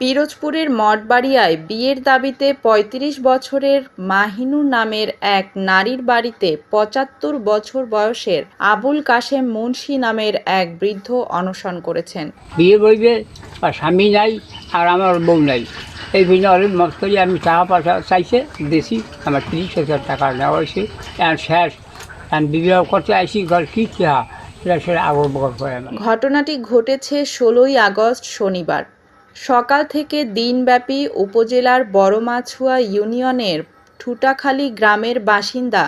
পিরোজপুরের মঠবাড়িয়ায় বিয়ের দাবিতে ৩৫ বছরের মাহিনুর নামের এক নারীর বাড়িতে পঁচাত্তর বছর বয়সের আবুল কাশেম মুন্সি নামের এক বৃদ্ধ অনশন করেছেন। বিয়ে বইবে আর স্বামী নাই আর আমার বউ নাই। এই জন্য অনেক মত করি আমি টাকা পয়সা চাইছে দেশি আমার তিরিশ হাজার টাকা নেওয়া হয়েছে। এখন শেষ বিবাহ করতে আইসি ঘর কী ঘটনাটি ঘটেছে ষোলোই আগস্ট শনিবার। সকাল থেকে দিনব্যাপী উপজেলার বড়মাছুয়া ইউনিয়নের ঠুটাখালী গ্রামের বাসিন্দা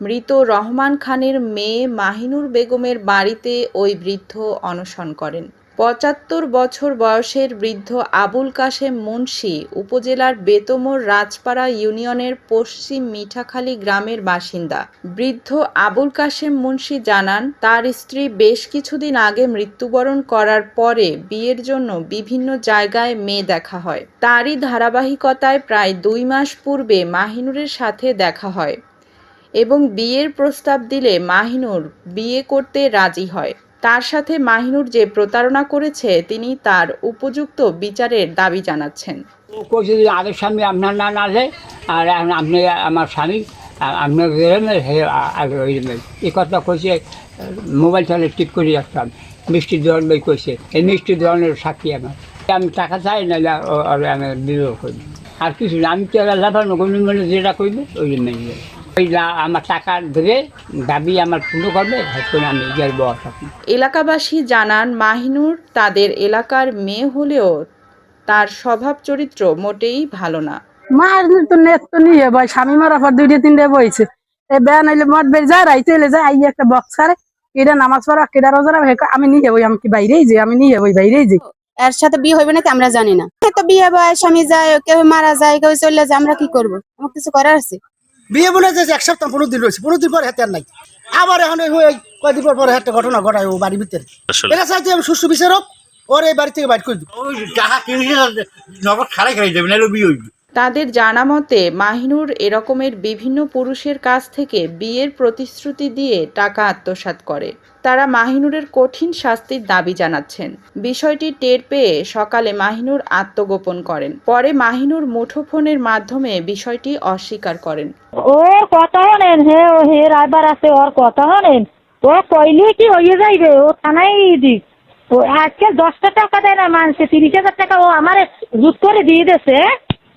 মৃত রহমান খানের মেয়ে মাহিনুর বেগমের বাড়িতে ওই বৃদ্ধ অনশন করেন। পঁচাত্তর বছর বয়সের বৃদ্ধ আবুল কাশেম মুন্সি উপজেলার বেতমোর রাজপাড়া ইউনিয়নের পশ্চিম মিঠাখালী গ্রামের বাসিন্দা। বৃদ্ধ আবুল কাশেম মুন্সি জানান, তার স্ত্রী বেশ কিছুদিন আগে মৃত্যুবরণ করার পরে বিয়ের জন্য বিভিন্ন জায়গায় মেয়ে দেখা হয়। তারই ধারাবাহিকতায় প্রায় দুই মাস পূর্বে মাহিনুরের সাথে দেখা হয় এবং বিয়ের প্রস্তাব দিলে মাহিনুর বিয়ে করতে রাজি হয়। তার সাথে মাহিনুর যে প্রতারণা করেছে, তিনি তার উপযুক্ত বিচারের দাবি জানাচ্ছেন। আগের স্বামী আপনার না নালে আর আপনি, আমার স্বামী আপনার। এই কথা কইছে মোবাইল চালে ঠিক করে রাখতাম। মিষ্টি দোকান বই কইছে, এই মিষ্টি দোকানের সাক্ষী আমার। আমি টাকা চাই না আমি বিবাহ করি। আর কিছু আমি তো লাফানো কোনো যেটা করবে ওই জন্য আমার টাকা ধরে দাবি আমার পূর্ণ করবে আমি গেল বস থাকি এলাকাবাসী জানান মাহিনুর তাদের এলাকার মেয়ে হলেও তার স্বভাব চরিত্র মোটেই ভালো না। মার তো নেট তো নিয়ে বই স্বামী মারা পর দুইটা তিনটে বইছে এ বেয়া নাইলে মদ বের যায় রাইতে এলে যায় একটা বক্স করে কেডা নামাজ পড়া কেডা রোজা রাখে, আমি নিয়ে বই আমি কি বাইরেই যাই আমি নিয়ে বই বাইরেই যাই। এর সাথে বিয়ে হইবে নাকি আমরা জানি না। তো বিয়ে বয়স স্বামী যায় কেউ মারা যায় কেউ চলে যায় আমরা কি করব? আমার কিছু করার আছে? বিয়ে বলে যে এক সপ্তাহ পনেরো দিন রয়েছে। পনেরো দিন পর হাতে আর নাই। আবার এখন ওই কয়েকদিন পর পর একটা ঘটনা ঘটায় ও বাড়ির ভিতরে। এটা চাইছি আমি সুস্থ বিচারক ওর এই বাড়ি থেকে বাইর করে টাকা কিনেছে নগদ খালাই খাই যাবে না বিয়ে হইবে। তাদের জানা মতে, মাহিনুর এরকমের বিভিন্ন পুরুষের কাছ থেকে বিয়ের প্রতিশ্রুতি দিয়ে টাকা আত্মসাৎ করে। তারা মাহিনুরের কঠিন শাস্তির দাবি জানাচ্ছেন। বিষয়টি টের পেয়ে সকালে মাহিনুর আত্মগোপন করেন। পরে মাহিনুর মুঠোফোনের মাধ্যমে বিষয়টি অস্বীকার করেন। ওর কথা হনেন হে, ও, হে রাইবার আছে, ওর কথা হনেন ও, কইলে কি হয়ে যাইবে? ও, থানায় দিক ও, আজকে দশটা টাকা দেয় না মানুষে তিরিশ হাজার টাকা ও আমার জুত করে দিয়ে দিয়েছে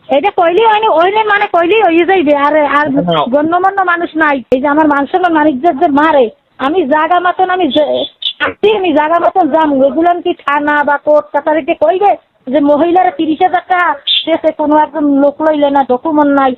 এটা কইলি হয়নি ওইলে মানে কইলি হয়ে যাইবে আরে আর গণ্যমান্য মানুষ নাই। এই যে আমার মানুষের মানিকদের যে মারে আমি জাগা মতন আমি আসছি, আমি জাগা মতন যাম এগুলো কি থানা বা কোর্ট কাছারিতে কইবে যে মহিলারা তিরিশ হাজার টাকা কোনো একজন লোক লইলে না ডকুমেন্ট নাই।